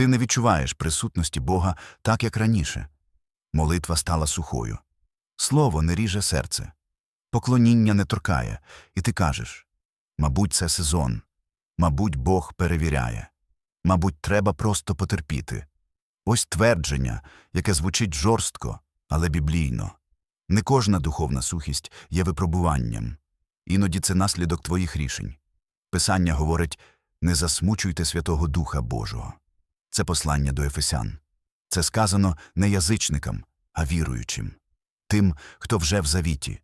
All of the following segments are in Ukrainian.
Ти не відчуваєш присутності Бога так, як раніше. Молитва стала сухою. Слово не ріже серце. Поклоніння не торкає, і ти кажеш мабуть, це сезон, мабуть, Бог перевіряє, мабуть, треба просто потерпіти. Ось твердження, яке звучить жорстко, але біблійно. Не кожна духовна сухість є випробуванням. Іноді це наслідок твоїх рішень. Писання говорить не засмучуйте Святого Духа Божого. Це послання до Ефесян. Це сказано не язичникам, а віруючим, тим, хто вже в завіті,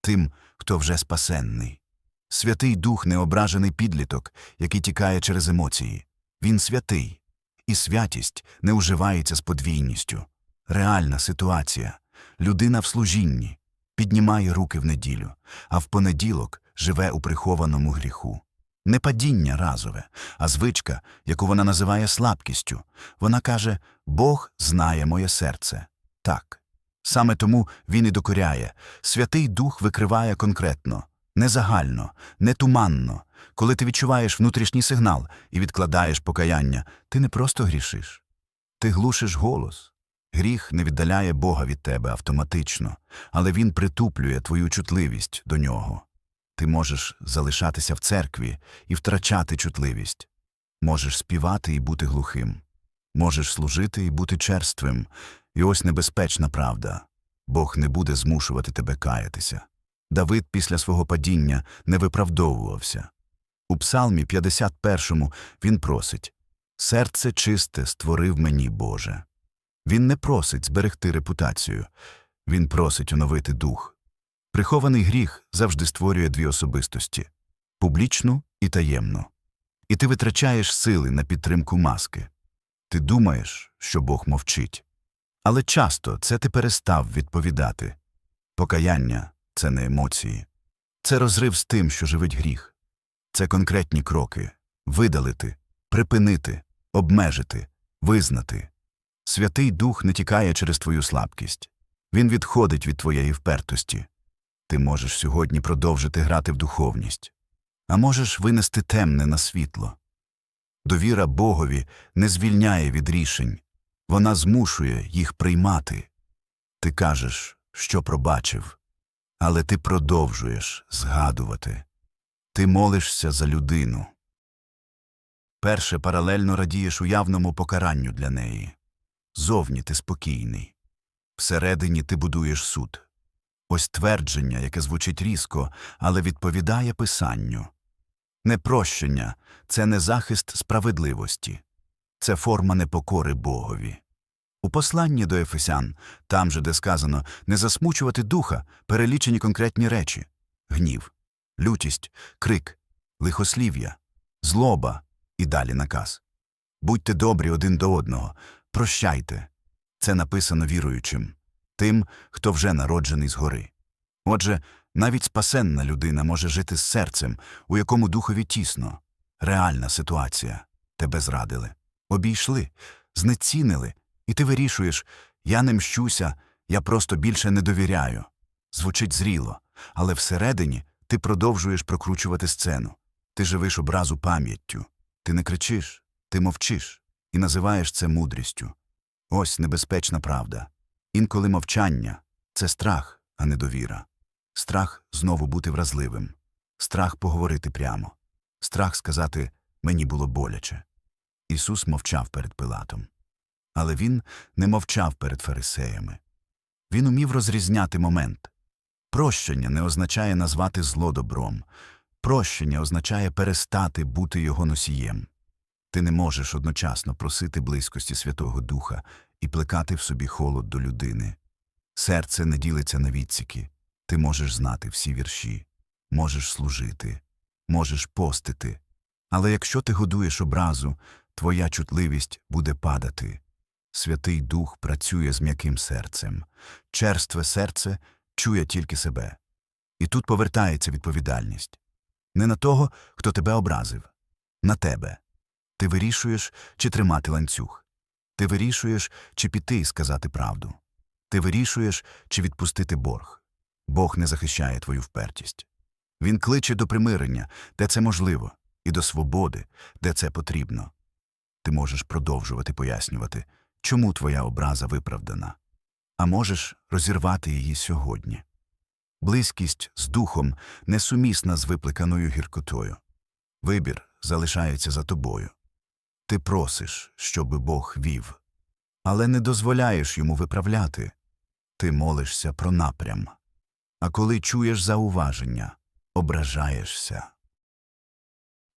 тим, хто вже спасенний. Святий Дух не ображений підліток, який тікає через емоції. Він святий, і святість не уживається з подвійністю. Реальна ситуація. Людина в служінні піднімає руки в неділю, а в понеділок живе у прихованому гріху. Не падіння разове, а звичка, яку вона називає слабкістю. Вона каже Бог знає моє серце. Так. Саме тому він і докоряє. Святий Дух викриває конкретно, не загально, не туманно. Коли ти відчуваєш внутрішній сигнал і відкладаєш покаяння, ти не просто грішиш. Ти глушиш голос. Гріх не віддаляє Бога від тебе автоматично, але він притуплює твою чутливість до нього. Ти можеш залишатися в церкві і втрачати чутливість. Можеш співати і бути глухим. Можеш служити і бути черствим. І ось небезпечна правда. Бог не буде змушувати тебе каятися. Давид після свого падіння не виправдовувався. У Псалмі 51 він просить Серце чисте створив мені Боже. Він не просить зберегти репутацію, він просить оновити дух. Прихований гріх завжди створює дві особистості публічну і таємну. І ти витрачаєш сили на підтримку маски. Ти думаєш, що Бог мовчить. Але часто це ти перестав відповідати. Покаяння це не емоції, це розрив з тим, що живить гріх. Це конкретні кроки видалити, припинити, обмежити, визнати. Святий Дух не тікає через твою слабкість. Він відходить від твоєї впертості. Ти можеш сьогодні продовжити грати в духовність, а можеш винести темне на світло. Довіра Богові не звільняє від рішень, вона змушує їх приймати. Ти кажеш, що пробачив, але ти продовжуєш згадувати. Ти молишся за людину. Перше паралельно радієш уявному покаранню для неї. Зовні ти спокійний. Всередині ти будуєш суд. Ось твердження, яке звучить різко, але відповідає писанню. Непрощення це не захист справедливості, це форма непокори Богові. У посланні до Ефесян, там же, де сказано не засмучувати духа, перелічені конкретні речі гнів, лютість, крик, лихослів'я, злоба і далі наказ. Будьте добрі один до одного, прощайте. Це написано віруючим, тим, хто вже народжений згори. Отже, навіть спасенна людина може жити з серцем, у якому духові тісно. Реальна ситуація. Тебе зрадили, обійшли, знецінили, і ти вирішуєш я не мщуся, я просто більше не довіряю. Звучить зріло, але всередині ти продовжуєш прокручувати сцену. Ти живиш образу пам'яттю. Ти не кричиш, ти мовчиш і називаєш це мудрістю. Ось небезпечна правда. Інколи мовчання це страх, а не довіра. Страх знову бути вразливим, страх поговорити прямо, страх сказати мені було боляче. Ісус мовчав перед Пилатом. Але він не мовчав перед фарисеями. Він умів розрізняти момент. Прощення не означає назвати зло добром, прощення означає перестати бути його носієм. Ти не можеш одночасно просити близькості Святого Духа і плекати в собі холод до людини. Серце не ділиться на відсіки. Ти можеш знати всі вірші, можеш служити, можеш постити. Але якщо ти годуєш образу, твоя чутливість буде падати. Святий Дух працює з м'яким серцем, черстве серце чує тільки себе. І тут повертається відповідальність не на того, хто тебе образив, на тебе. Ти вирішуєш, чи тримати ланцюг. Ти вирішуєш, чи піти і сказати правду. Ти вирішуєш, чи відпустити борг. Бог не захищає твою впертість. Він кличе до примирення, де це можливо, і до свободи, де це потрібно. ти можеш продовжувати пояснювати, чому твоя образа виправдана, а можеш розірвати її сьогодні. Близькість з духом несумісна з випликаною гіркотою. Вибір залишається за тобою. Ти просиш, щоби Бог вів, але не дозволяєш йому виправляти. Ти молишся про напрям. А коли чуєш зауваження, ображаєшся.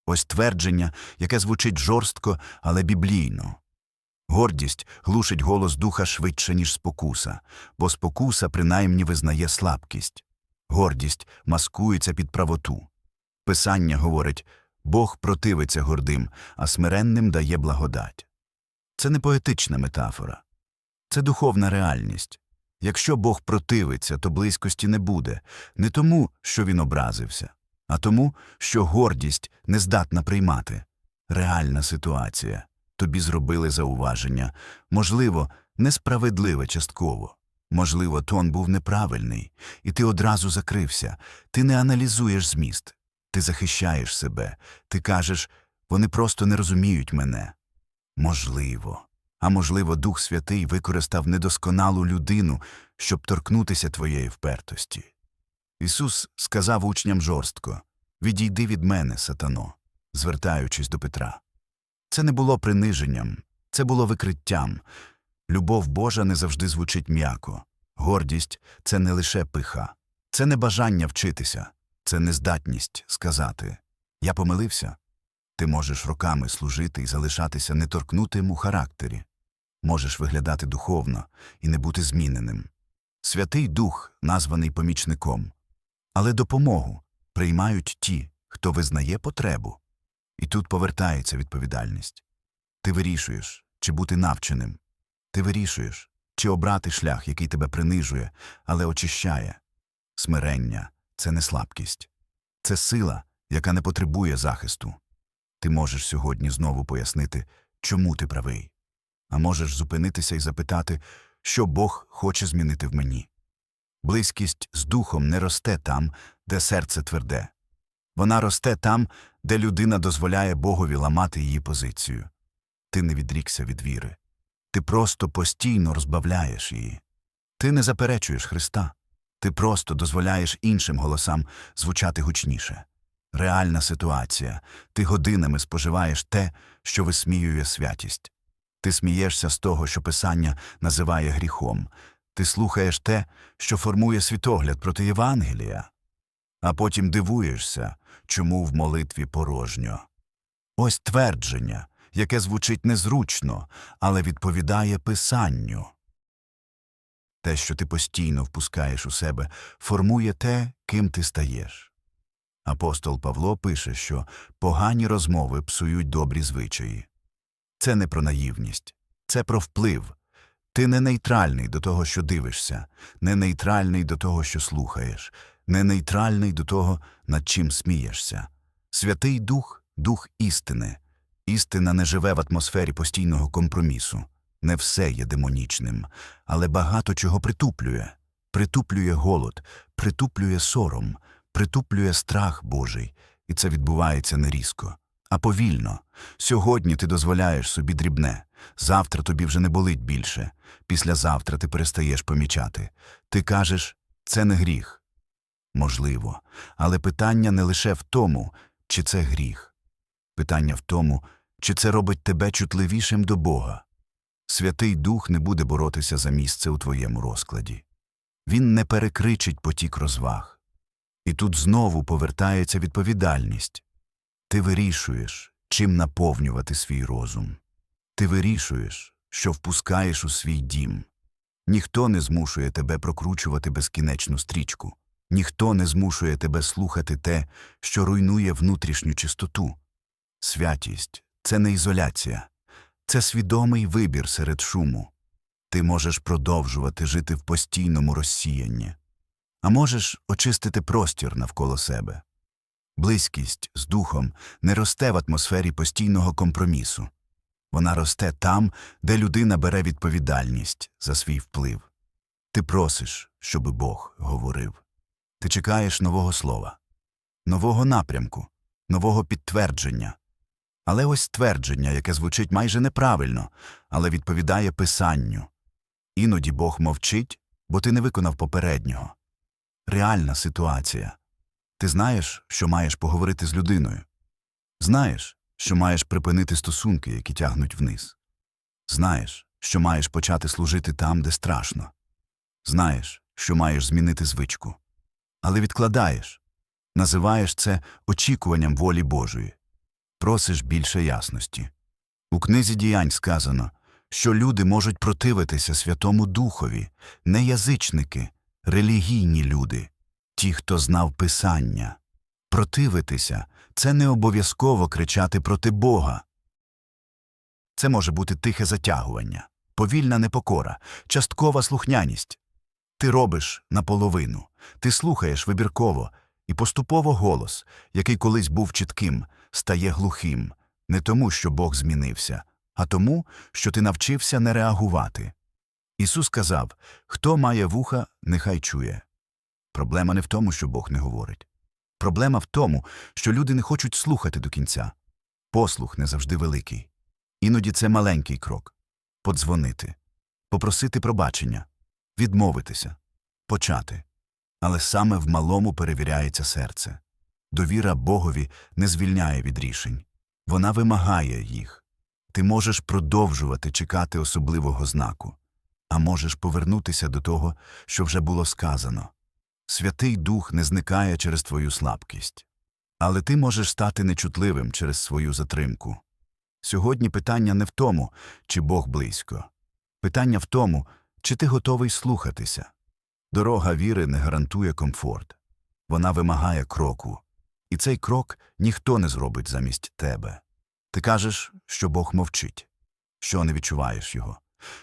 Ось твердження, яке звучить жорстко, але біблійно. Гордість глушить голос духа швидше, ніж спокуса, бо спокуса принаймні визнає слабкість. Гордість маскується під правоту. Писання говорить Бог противиться гордим, а смиренним дає благодать. Це не поетична метафора. Це духовна реальність. Якщо Бог противиться, то близькості не буде, не тому, що він образився, а тому, що гордість не здатна приймати. Реальна ситуація. Тобі зробили зауваження, можливо, несправедливе частково. Можливо, тон був неправильний, і ти одразу закрився. Ти не аналізуєш зміст, ти захищаєш себе, ти кажеш, вони просто не розуміють мене. Можливо. А можливо, Дух Святий використав недосконалу людину, щоб торкнутися твоєї впертості. Ісус сказав учням жорстко Відійди від мене, сатано, звертаючись до Петра. Це не було приниженням, це було викриттям. Любов Божа не завжди звучить м'яко. Гордість це не лише пиха, це не бажання вчитися, це нездатність сказати Я помилився. Ти можеш роками служити і залишатися неторкнутим у характері, можеш виглядати духовно і не бути зміненим. Святий Дух названий помічником, але допомогу приймають ті, хто визнає потребу. І тут повертається відповідальність. Ти вирішуєш, чи бути навченим. Ти вирішуєш, чи обрати шлях, який тебе принижує, але очищає. Смирення це не слабкість, це сила, яка не потребує захисту. Ти можеш сьогодні знову пояснити, чому ти правий, а можеш зупинитися і запитати, що Бог хоче змінити в мені. Близькість з духом не росте там, де серце тверде. Вона росте там, де людина дозволяє Богові ламати її позицію. Ти не відрікся від віри. Ти просто постійно розбавляєш її. Ти не заперечуєш Христа. Ти просто дозволяєш іншим голосам звучати гучніше. Реальна ситуація. Ти годинами споживаєш те, що висміює святість. Ти смієшся з того, що Писання називає гріхом. Ти слухаєш те, що формує світогляд проти Євангелія. А потім дивуєшся, чому в молитві порожньо. Ось твердження, яке звучить незручно, але відповідає Писанню. Те, що ти постійно впускаєш у себе, формує те, ким ти стаєш. Апостол Павло пише, що погані розмови псують добрі звичаї. Це не про наївність, це про вплив. Ти не нейтральний до того, що дивишся, не нейтральний до того, що слухаєш, не нейтральний до того, над чим смієшся. Святий Дух дух істини. Істина не живе в атмосфері постійного компромісу. Не все є демонічним, але багато чого притуплює. Притуплює голод, притуплює сором, притуплює страх Божий, і це відбувається не різко, а повільно. Сьогодні ти дозволяєш собі дрібне, завтра тобі вже не болить більше, післязавтра ти перестаєш помічати. Ти кажеш, це не гріх. Можливо, але питання не лише в тому, чи це гріх. Питання в тому, чи це робить тебе чутливішим до Бога. Святий Дух не буде боротися за місце у твоєму розкладі. Він не перекричить потік розваг. І тут знову повертається відповідальність. Ти вирішуєш, чим наповнювати свій розум. Ти вирішуєш, що впускаєш у свій дім. Ніхто не змушує тебе прокручувати безкінечну стрічку. Ніхто не змушує тебе слухати те, що руйнує внутрішню чистоту. Святість це не ізоляція, це свідомий вибір серед шуму. Ти можеш продовжувати жити в постійному розсіянні, а можеш очистити простір навколо себе. Близькість з духом не росте в атмосфері постійного компромісу. Вона росте там, де людина бере відповідальність за свій вплив. Ти просиш, щоби Бог говорив. Ти чекаєш нового слова, нового напрямку, нового підтвердження. Але ось твердження, яке звучить майже неправильно, але відповідає писанню. Іноді Бог мовчить, бо ти не виконав попереднього. Реальна ситуація. Ти знаєш, що маєш поговорити з людиною. Знаєш, що маєш припинити стосунки, які тягнуть вниз. Знаєш, що маєш почати служити там, де страшно. Знаєш, що маєш змінити звичку. Але відкладаєш. Називаєш це очікуванням волі Божої. Просиш більше ясності. У книзі діянь сказано, що люди можуть противитися Святому Духові, не язичники, релігійні люди, ті, хто знав Писання. Противитися це не обов'язково кричати проти Бога. Це може бути тихе затягування, повільна непокора, часткова слухняність. Ти робиш наполовину, ти слухаєш вибірково, і поступово голос, який колись був чітким, стає глухим, не тому, що Бог змінився, а тому, що ти навчився не реагувати. Ісус сказав Хто має вуха, нехай чує. Проблема не в тому, що Бог не говорить. Проблема в тому, що люди не хочуть слухати до кінця. Послух не завжди великий. Іноді це маленький крок подзвонити, попросити пробачення, відмовитися, почати. Але саме в малому перевіряється серце. Довіра Богові не звільняє від рішень, вона вимагає їх. Ти можеш продовжувати чекати особливого знаку, а можеш повернутися до того, що вже було сказано. Святий Дух не зникає через твою слабкість, але ти можеш стати нечутливим через свою затримку. Сьогодні питання не в тому, чи Бог близько. Питання в тому, чи ти готовий слухатися. Дорога віри не гарантує комфорт. Вона вимагає кроку. І цей крок ніхто не зробить замість тебе. Ти кажеш, що Бог мовчить, що не відчуваєш його,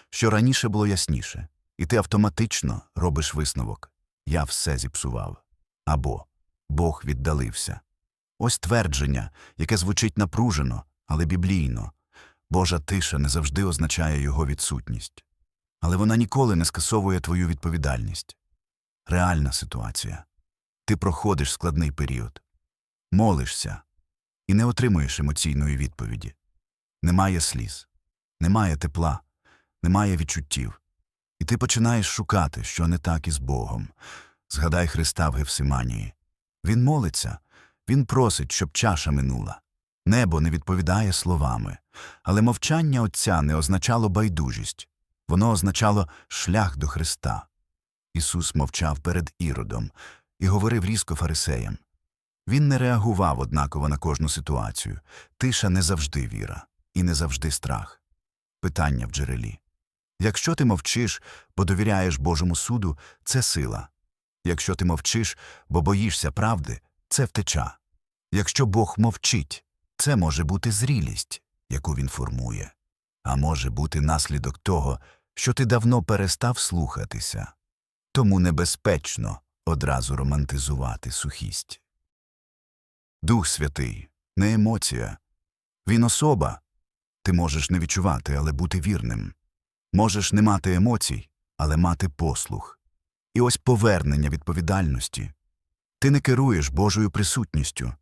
що раніше було ясніше, і ти автоматично робиш висновок Я все зіпсував. Або Бог віддалився. Ось твердження, яке звучить напружено, але біблійно. Божа тиша не завжди означає його відсутність. Але вона ніколи не скасовує твою відповідальність. Реальна ситуація. Ти проходиш складний період, молишся і не отримуєш емоційної відповіді. Немає сліз, немає тепла, немає відчуттів. І ти починаєш шукати, що не так із Богом. Згадай Христа в Гефсиманії. Він молиться, він просить, щоб чаша минула. Небо не відповідає словами, але мовчання Отця не означало байдужість, воно означало шлях до Христа. Ісус мовчав перед Іродом і говорив різко фарисеям. Він не реагував однаково на кожну ситуацію. Тиша не завжди віра і не завжди страх. Питання в джерелі. Якщо ти мовчиш, бо довіряєш Божому суду, це сила. Якщо ти мовчиш, бо боїшся правди, це втеча. Якщо Бог мовчить, це може бути зрілість, яку він формує, а може бути наслідок того, що ти давно перестав слухатися. Тому небезпечно одразу романтизувати сухість. Дух Святий не емоція. Він особа. Ти можеш не відчувати, але бути вірним. Можеш не мати емоцій, але мати послух. І ось повернення відповідальності. Ти не керуєш Божою присутністю,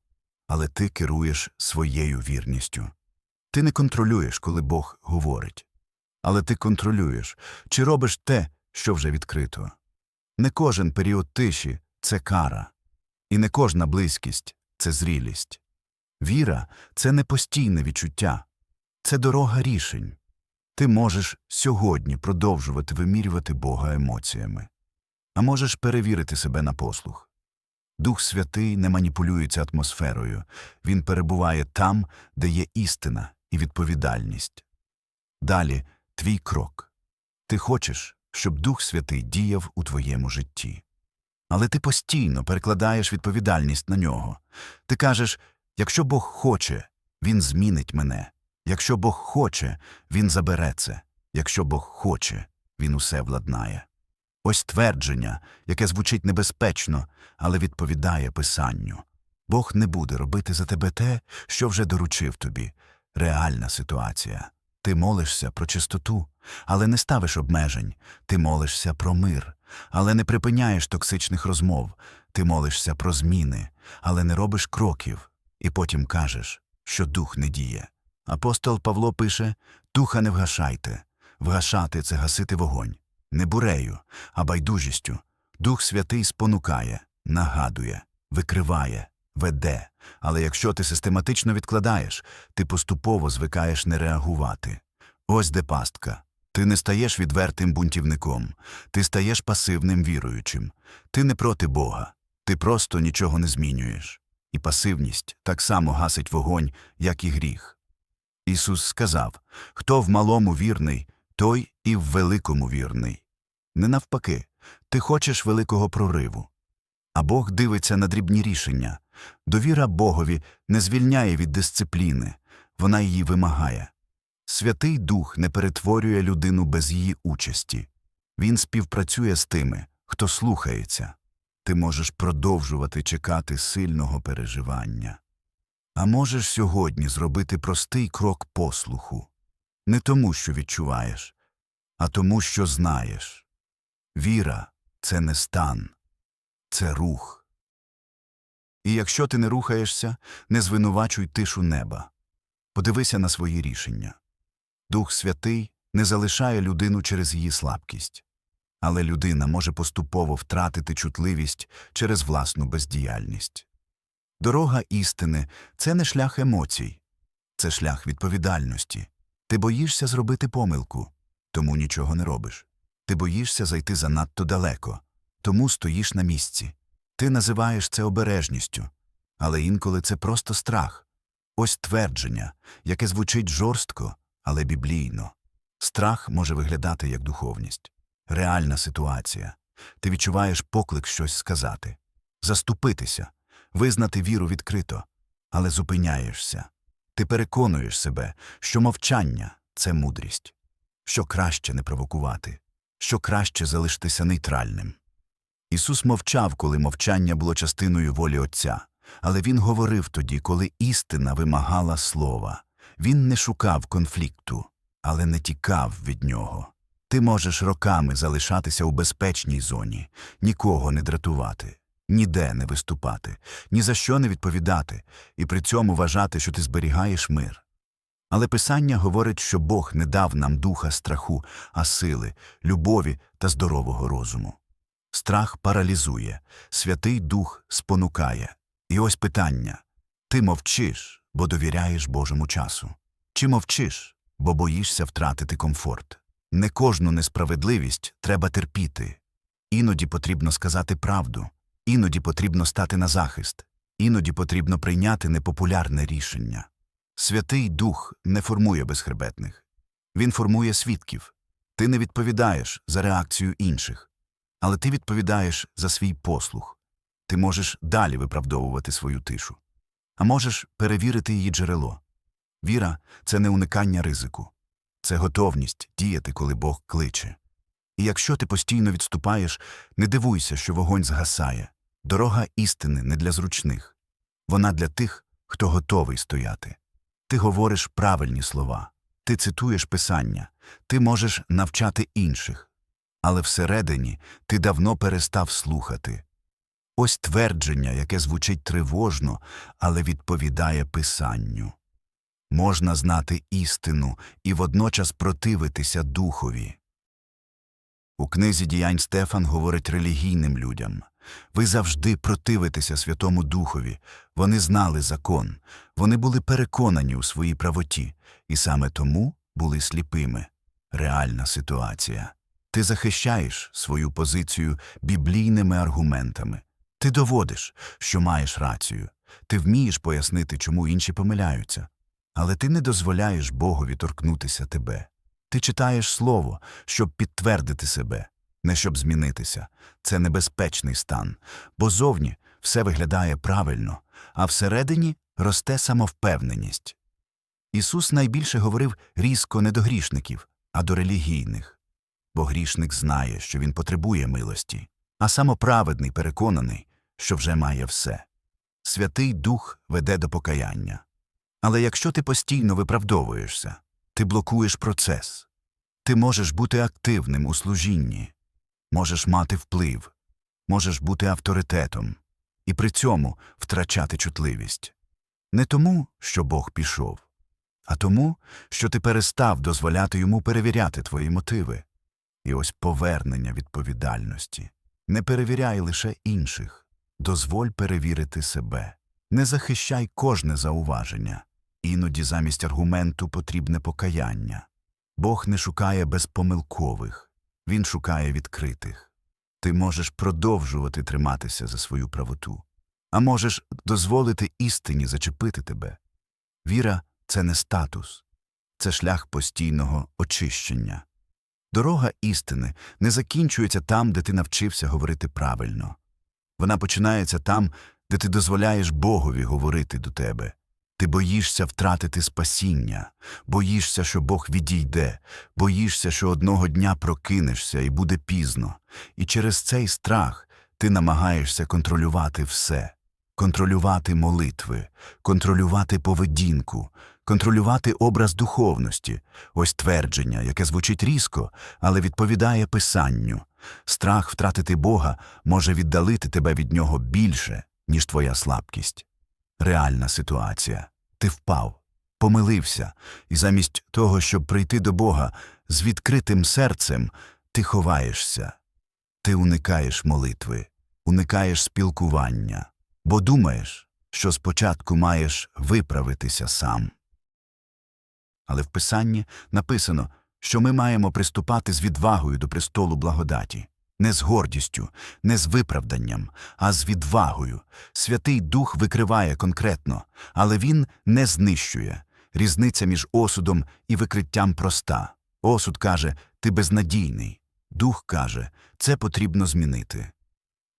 але ти керуєш своєю вірністю. Ти не контролюєш, коли Бог говорить, але ти контролюєш, чи робиш те, що вже відкрито. Не кожен період тиші це кара, і не кожна близькість це зрілість. Віра це не постійне відчуття, це дорога рішень. Ти можеш сьогодні продовжувати вимірювати Бога емоціями, а можеш перевірити себе на послух. Дух Святий не маніпулюється атмосферою, він перебуває там, де є істина і відповідальність. Далі твій крок. Ти хочеш, щоб Дух Святий діяв у твоєму житті. Але ти постійно перекладаєш відповідальність на нього. Ти кажеш якщо Бог хоче, Він змінить мене. Якщо Бог хоче, Він забере це. Якщо Бог хоче, Він усе владнає. Ось твердження, яке звучить небезпечно, але відповідає Писанню. Бог не буде робити за тебе те, що вже доручив тобі. Реальна ситуація. Ти молишся про чистоту, але не ставиш обмежень. Ти молишся про мир, але не припиняєш токсичних розмов. Ти молишся про зміни, але не робиш кроків. І потім кажеш, що дух не діє. Апостол Павло пише Духа не вгашайте. Вгашати це гасити вогонь. Не бурею, а байдужістю. Дух Святий спонукає, нагадує, викриває, веде. Але якщо ти систематично відкладаєш, ти поступово звикаєш не реагувати. Ось де пастка. Ти не стаєш відвертим бунтівником, ти стаєш пасивним віруючим. Ти не проти Бога, ти просто нічого не змінюєш. І пасивність так само гасить вогонь, як і гріх. Ісус сказав Хто в малому вірний, той і в великому вірний. Не навпаки, ти хочеш великого прориву. А Бог дивиться на дрібні рішення. Довіра Богові не звільняє від дисципліни, вона її вимагає. Святий Дух не перетворює людину без її участі. Він співпрацює з тими, хто слухається. Ти можеш продовжувати чекати сильного переживання. А можеш сьогодні зробити простий крок послуху. Не тому, що відчуваєш, а тому, що знаєш. Віра це не стан, це рух. І якщо ти не рухаєшся, не звинувачуй тишу неба. Подивися на свої рішення. Дух Святий не залишає людину через її слабкість, але людина може поступово втратити чутливість через власну бездіяльність. Дорога істини це не шлях емоцій, це шлях відповідальності. Ти боїшся зробити помилку, тому нічого не робиш. Ти боїшся зайти занадто далеко, тому стоїш на місці. Ти називаєш це обережністю, але інколи це просто страх. Ось твердження, яке звучить жорстко, але біблійно. Страх може виглядати як духовність, реальна ситуація. Ти відчуваєш поклик щось сказати, заступитися, визнати віру відкрито, але зупиняєшся. Ти переконуєш себе, що мовчання це мудрість, що краще не провокувати, що краще залишитися нейтральним. Ісус мовчав, коли мовчання було частиною волі Отця, але Він говорив тоді, коли істина вимагала слова. Він не шукав конфлікту, але не тікав від нього. Ти можеш роками залишатися у безпечній зоні, нікого не дратувати, ніде не виступати, ні за що не відповідати, і при цьому вважати, що ти зберігаєш мир. Але Писання говорить, що Бог не дав нам духа страху, а сили, любові та здорового розуму. Страх паралізує, Святий Дух спонукає. І ось питання ти мовчиш, бо довіряєш Божому часу. Чи мовчиш, бо боїшся втратити комфорт? Не кожну несправедливість треба терпіти. Іноді потрібно сказати правду, іноді потрібно стати на захист, іноді потрібно прийняти непопулярне рішення. Святий Дух не формує безхребетних. Він формує свідків. Ти не відповідаєш за реакцію інших, але ти відповідаєш за свій послух. Ти можеш далі виправдовувати свою тишу, а можеш перевірити її джерело. Віра це не уникання ризику, це готовність діяти, коли Бог кличе. І якщо ти постійно відступаєш, не дивуйся, що вогонь згасає. Дорога істини не для зручних. Вона для тих, хто готовий стояти. Ти говориш правильні слова, ти цитуєш писання, ти можеш навчати інших. Але всередині ти давно перестав слухати. Ось твердження, яке звучить тривожно, але відповідає писанню. Можна знати істину і водночас противитися духові. У книзі діянь Стефан говорить релігійним людям ви завжди противитеся Святому Духові. Вони знали закон, вони були переконані у своїй правоті, і саме тому були сліпими. Реальна ситуація. Ти захищаєш свою позицію біблійними аргументами. Ти доводиш, що маєш рацію. Ти вмієш пояснити, чому інші помиляються. Але ти не дозволяєш Богові торкнутися тебе. Ти читаєш слово, щоб підтвердити себе, не щоб змінитися. Це небезпечний стан, бо зовні все виглядає правильно, а всередині росте самовпевненість. Ісус найбільше говорив різко не до грішників, а до релігійних. Бо грішник знає, що він потребує милості, а самоправедний переконаний, що вже має все. Святий Дух веде до покаяння. Але якщо ти постійно виправдовуєшся, ти блокуєш процес. Ти можеш бути активним у служінні, можеш мати вплив, можеш бути авторитетом і при цьому втрачати чутливість. Не тому, що Бог пішов, а тому, що ти перестав дозволяти йому перевіряти твої мотиви. І ось повернення відповідальності. Не перевіряй лише інших, дозволь перевірити себе. Не захищай кожне зауваження. Іноді замість аргументу потрібне покаяння. Бог не шукає безпомилкових, він шукає відкритих. Ти можеш продовжувати триматися за свою правоту, а можеш дозволити істині зачепити тебе. Віра це не статус, це шлях постійного очищення. Дорога істини не закінчується там, де ти навчився говорити правильно. Вона починається там, де ти дозволяєш Богові говорити до тебе. Ти боїшся втратити спасіння, боїшся, що Бог відійде, боїшся, що одного дня прокинешся і буде пізно. І через цей страх ти намагаєшся контролювати все, контролювати молитви, контролювати поведінку, контролювати образ духовності, ось твердження, яке звучить різко, але відповідає писанню. Страх втратити Бога може віддалити тебе від нього більше, ніж твоя слабкість. Реальна ситуація. Ти впав, помилився, і замість того, щоб прийти до Бога з відкритим серцем, ти ховаєшся. Ти уникаєш молитви, уникаєш спілкування, бо думаєш, що спочатку маєш виправитися сам. Але в Писанні написано, що ми маємо приступати з відвагою до престолу благодаті, не з гордістю, не з виправданням, а з відвагою. Святий Дух викриває конкретно, але він не знищує. Різниця між осудом і викриттям проста. Осуд каже, ти безнадійний. Дух каже, це потрібно змінити.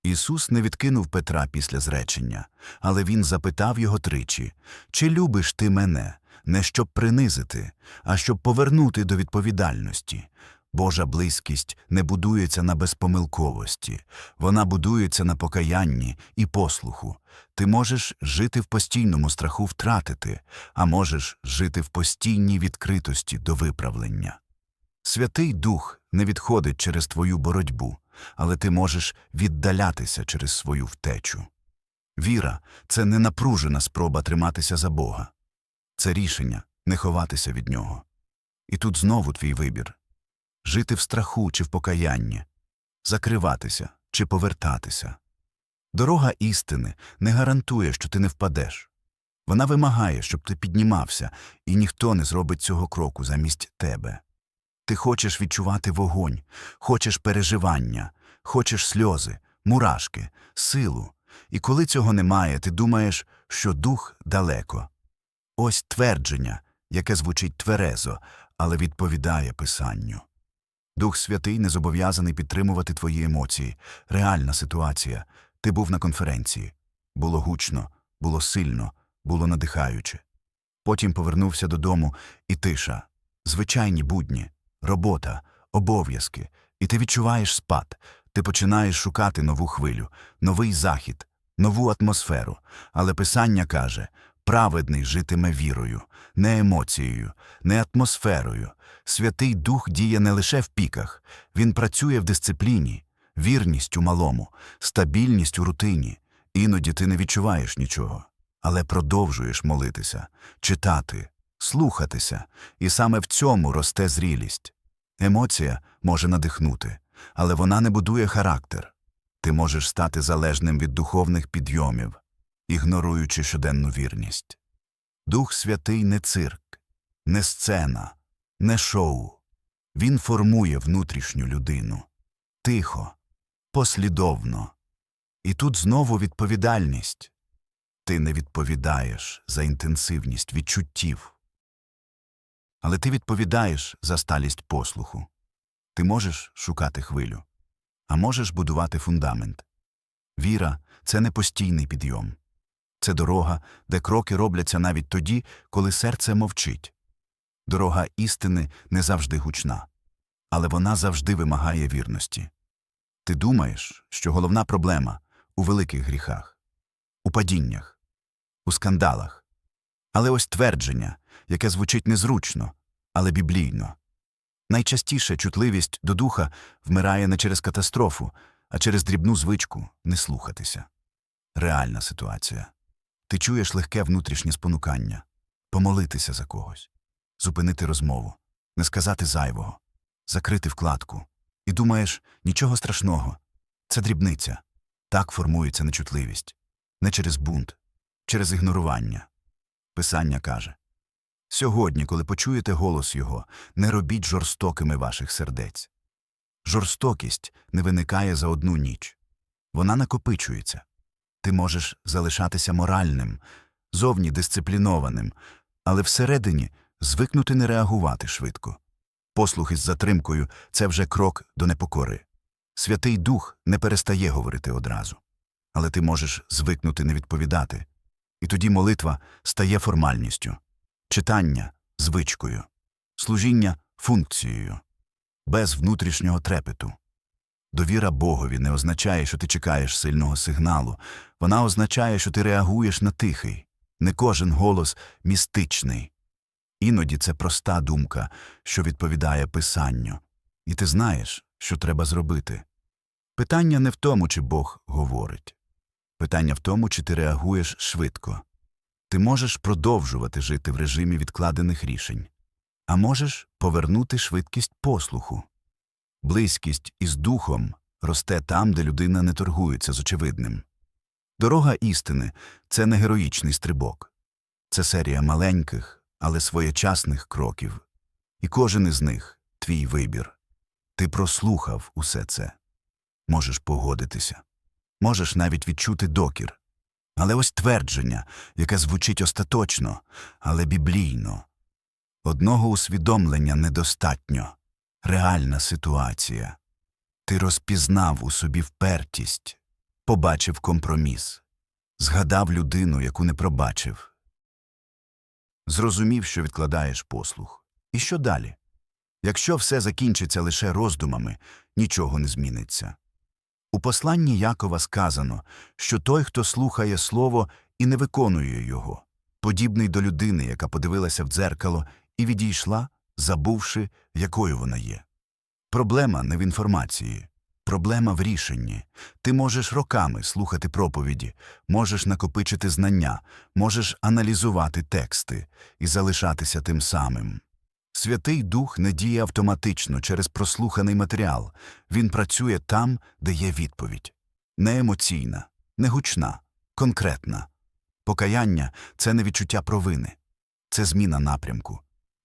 Ісус не відкинув Петра після зречення, але він запитав його тричі Чи любиш ти мене, не щоб принизити, а щоб повернути до відповідальності? Божа близькість не будується на безпомилковості, вона будується на покаянні і послуху. Ти можеш жити в постійному страху втратити, а можеш жити в постійній відкритості до виправлення. Святий Дух не відходить через твою боротьбу, але ти можеш віддалятися через свою втечу. Віра це не напружена спроба триматися за Бога. Це рішення не ховатися від нього. І тут знову твій вибір жити в страху чи в покаянні, закриватися чи повертатися. Дорога істини не гарантує, що ти не впадеш. Вона вимагає, щоб ти піднімався, і ніхто не зробить цього кроку замість тебе. Ти хочеш відчувати вогонь, хочеш переживання, хочеш сльози, мурашки, силу. І коли цього немає, ти думаєш, що дух далеко. Ось твердження, яке звучить тверезо, але відповідає писанню. Дух Святий не зобов'язаний підтримувати твої емоції. Реальна ситуація. Ти був на конференції. Було гучно, було сильно, було надихаюче. Потім повернувся додому, і тиша. Звичайні будні, робота, обов'язки. І ти відчуваєш спад. Ти починаєш шукати нову хвилю, новий захід, нову атмосферу. Але Писання каже праведний житиме вірою, не емоцією, не атмосферою. Святий Дух діє не лише в піках, він працює в дисципліні, вірність у малому, стабільність у рутині. Іноді ти не відчуваєш нічого, але продовжуєш молитися, читати, слухатися, і саме в цьому росте зрілість. Емоція може надихнути, але вона не будує характер. Ти можеш стати залежним від духовних підйомів, ігноруючи щоденну вірність. Дух Святий не цирк, не сцена, не шоу. Він формує внутрішню людину. Тихо, послідовно. І тут знову відповідальність. Ти не відповідаєш за інтенсивність відчуттів. Але ти відповідаєш за сталість послуху. Ти можеш шукати хвилю, а можеш будувати фундамент. Віра це не постійний підйом. Це дорога, де кроки робляться навіть тоді, коли серце мовчить. Дорога істини не завжди гучна, але вона завжди вимагає вірності. Ти думаєш, що головна проблема у великих гріхах, у падіннях, у скандалах. Але ось твердження, яке звучить незручно, але біблійно. Найчастіше чутливість до духа вмирає не через катастрофу, а через дрібну звичку не слухатися. Реальна ситуація. Ти чуєш легке внутрішнє спонукання помолитися за когось, зупинити розмову, не сказати зайвого, закрити вкладку. І думаєш, нічого страшного. Це дрібниця. Так формується нечутливість. Не через бунт, через ігнорування. Писання каже Сьогодні, коли почуєте голос його, не робіть жорстокими ваших сердець. Жорстокість не виникає за одну ніч. Вона накопичується. Ти можеш залишатися моральним, зовні дисциплінованим, але всередині звикнути не реагувати швидко. Послух із затримкою це вже крок до непокори. Святий Дух не перестає говорити одразу. Але ти можеш звикнути не відповідати. І тоді молитва стає формальністю, читання звичкою, служіння функцією, без внутрішнього трепету. Довіра Богові не означає, що ти чекаєш сильного сигналу, вона означає, що ти реагуєш на тихий. Не кожен голос містичний. Іноді це проста думка, що відповідає писанню. І ти знаєш, що треба зробити. Питання не в тому, чи Бог говорить. Питання в тому, чи ти реагуєш швидко. Ти можеш продовжувати жити в режимі відкладених рішень, а можеш повернути швидкість послуху. Близькість із духом росте там, де людина не торгується з очевидним. Дорога істини це не героїчний стрибок, це серія маленьких, але своєчасних кроків. І кожен із них твій вибір. Ти прослухав усе це. Можеш погодитися, можеш навіть відчути докір. Але ось твердження, яке звучить остаточно, але біблійно. Одного усвідомлення недостатньо. Реальна ситуація. Ти розпізнав у собі впертість, побачив компроміс, згадав людину, яку не пробачив. Зрозумів, що відкладаєш послух. І що далі? Якщо все закінчиться лише роздумами, нічого не зміниться. У посланні Якова сказано, що той, хто слухає слово і не виконує його, подібний до людини, яка подивилася в дзеркало і відійшла, забувши, якою вона є. Проблема не в інформації, проблема в рішенні. Ти можеш роками слухати проповіді, можеш накопичити знання, можеш аналізувати тексти і залишатися тим самим. Святий Дух не діє автоматично через прослуханий матеріал. Він працює там, де є відповідь. Не емоційна, не гучна, конкретна. Покаяння це не відчуття провини, це зміна напрямку.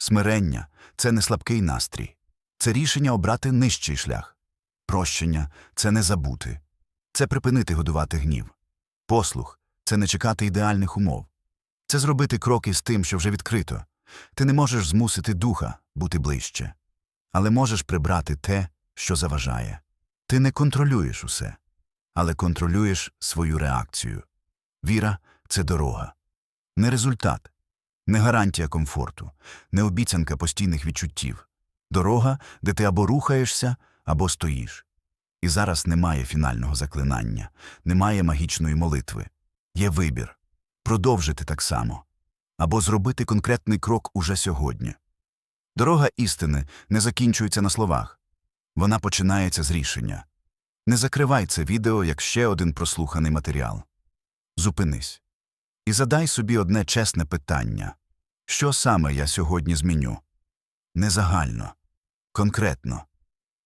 Смирення це не слабкий настрій, це рішення обрати нижчий шлях. Прощення це не забути, це припинити годувати гнів. Послух це не чекати ідеальних умов. Це зробити кроки з тим, що вже відкрито. Ти не можеш змусити духа бути ближче, але можеш прибрати те, що заважає. Ти не контролюєш усе, але контролюєш свою реакцію. Віра це дорога, не результат, не гарантія комфорту, не обіцянка постійних відчуттів. Дорога, де ти або рухаєшся, або стоїш. І зараз немає фінального заклинання, немає магічної молитви. Є вибір продовжити так само або зробити конкретний крок уже сьогодні. Дорога істини не закінчується на словах, вона починається з рішення. Не закривай це відео як ще один прослуханий матеріал. Зупинись. І задай собі одне чесне питання що саме я сьогодні зміню? Не загально, конкретно.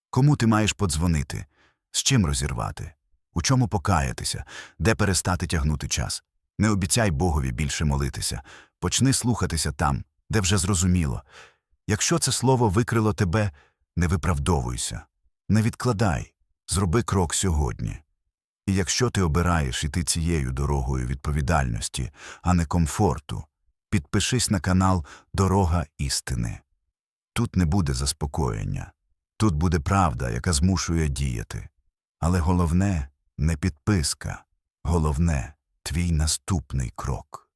Кому ти маєш подзвонити, з чим розірвати, у чому покаятися, де перестати тягнути час. Не обіцяй Богові більше молитися, почни слухатися там, де вже зрозуміло. Якщо це слово викрило тебе, не виправдовуйся, не відкладай, зроби крок сьогодні. І якщо ти обираєш іти цією дорогою відповідальності, а не комфорту, підпишись на канал Дорога істини. Тут не буде заспокоєння, тут буде правда, яка змушує діяти. Але головне не підписка, головне твій наступний крок.